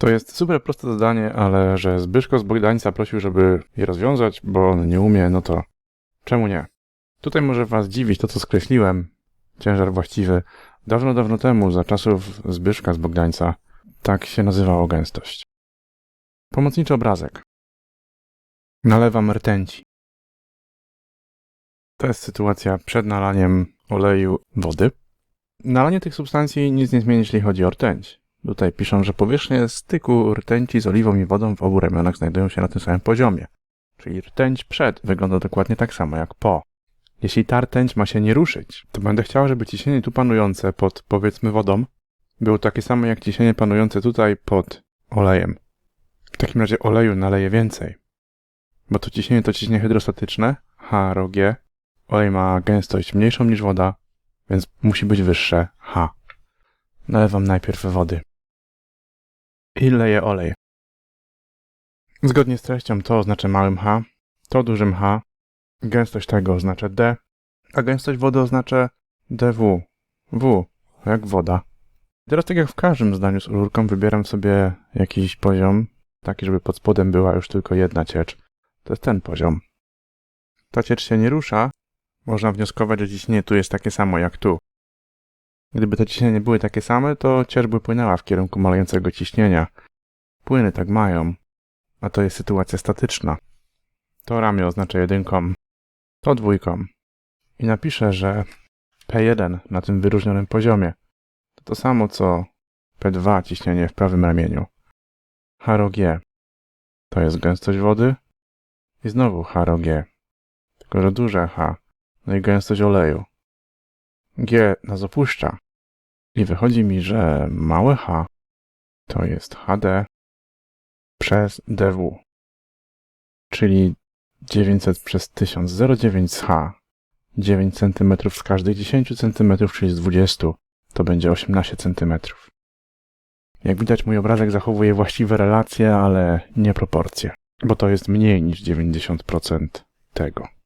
To jest super proste zadanie, ale że Zbyszko z Bogdańca prosił, żeby je rozwiązać, bo on nie umie, no to czemu nie? Tutaj może was dziwić to, co skreśliłem. Ciężar właściwy. Dawno, dawno temu, za czasów Zbyszka z Bogdańca, tak się nazywało gęstość. Pomocniczy obrazek. Nalewam rtęci. To jest sytuacja przed nalaniem oleju wody. Nalanie tych substancji nic nie zmieni, jeśli chodzi o rtęć. Tutaj piszą, że powierzchnie styku rtęci z oliwą i wodą w obu ramionach znajdują się na tym samym poziomie. Czyli rtęć przed wygląda dokładnie tak samo jak po. Jeśli ta rtęć ma się nie ruszyć, to będę chciał, żeby ciśnienie tu panujące pod, powiedzmy, wodą było takie samo jak ciśnienie panujące tutaj pod olejem. W takim razie oleju naleję więcej. Bo to ciśnienie to ciśnienie hydrostatyczne, H G. Olej ma gęstość mniejszą niż woda, więc musi być wyższe H. Nalewam najpierw wody. I leję olej. Zgodnie z treścią to oznacza małym H, to dużym H, gęstość tego oznacza D, a gęstość wody oznacza dW. W, jak woda. Teraz tak jak w każdym zdaniu z rurką wybieram sobie jakiś poziom, taki żeby pod spodem była już tylko jedna ciecz. To jest ten poziom. Ta ciecz się nie rusza, można wnioskować, że ciśnienie tu jest takie samo jak tu. Gdyby te ciśnienia nie były takie same, to ciecz by płynęła w kierunku malejącego ciśnienia. Płyny tak mają, a to jest sytuacja statyczna. To ramię oznacza jedynką, to dwójką. I napiszę, że P1 na tym wyróżnionym poziomie to to samo co P2 ciśnienie w prawym ramieniu. H rho G to jest gęstość wody i znowu H rho G, tylko że duże H, no i gęstość oleju. G nas opuszcza i wychodzi mi, że małe H to jest HD przez dW, czyli 900 przez 1000, 0,9 z H, 9 cm z każdych 10 cm, czyli z 20, to będzie 18 cm. Jak widać, mój obrazek zachowuje właściwe relacje, ale nie proporcje, bo to jest mniej niż 90% tego.